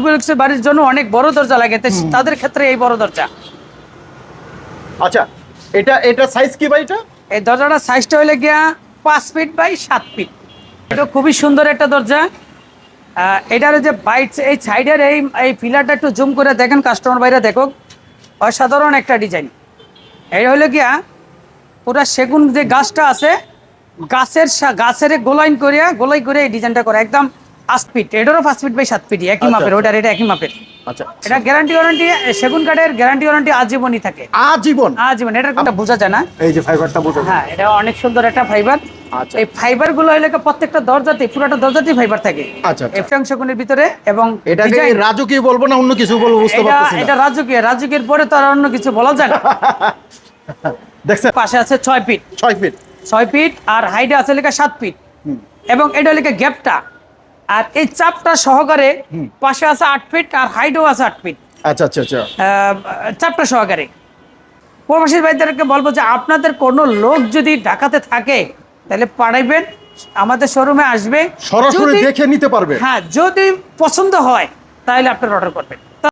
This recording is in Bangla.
ডুপ্লেক্সের বাড়ির জন্য অনেক বড় দরজা লাগে তাদের ক্ষেত্রে এই বড় দরজা। আচ্ছা এটা এটা সাইজ কি ভাই এটা? এই দরজাটা সাইজটা হলে গিয়া পাঁচ ফিট বাই সাত ফিট এটা খুবই সুন্দর একটা দরজা। এটার যে বাইট এই সাইডের এই এই পিলারটা একটু জুম করে দেখেন কাস্টমার বাইরে দেখো অসাধারণ একটা ডিজাইন এটা হলো গিয়া পুরা সেগুন যে গাছটা আছে গাছের গাছের গোলাইন করিয়া গোলাই করে এই ডিজাইনটা করে। একদম পাঁচ ফিট এটারও পাঁচ ফিট বাই সাত ফিট একই আচ্ছা, মাপের আচ্ছা। ওটার এটা একই মাপের। আচ্ছা। এটা গ্যারান্টি ওয়ারেন্টি সেগুন কাঠের গ্যারান্টি ওয়ারেন্টি আজীবনই থাকে। আজীবন? আজীবন এটার কোনটা বোঝা যায় না। এই যে ফাইবারটা বোঝা হ্যাঁ এটা অনেক সুন্দর একটা ফাইবার আচ্ছা। এই ফাইবারগুলো হলে প্রত্যেকটা দরজাতে পুরোটা দরজাতেই ফাইবার থাকে। আচ্ছা, আচ্ছা। এই ফ্রাংশগুলির ভিতরে এবং এটাকে রাজকীয় বলব না অন্য কিছু বলব বুঝতে পারতেছি এটা রাজকীয় রাজকীয়ের পরে তো আর অন্য কিছু বলা যায় না। দেখছেন? পাশে আছে ছয় ফিট। ছয় ফিট। ছয় ফিট আর হাইটে আছে লেখা সাত ফিট। এবং এটা লেখা গ্যাপটা আর এই চাপটা সহকারে পাশে আছে আট ফিট আর হাইটও আছে আট ফিট। আচ্ছা আচ্ছা আচ্ছা। চাপটা সহকারে। প্রবাসী ভাইদেরকে বলব যে আপনাদের কোনো লোক যদি ঢাকাতে থাকে তাহলে পাঠাইবেন আমাদের শোরুমে আসবে। সরাসরি দেখে নিতে পারবে। হ্যাঁ যদি পছন্দ হয় তাহলে আপনার অর্ডার করবেন।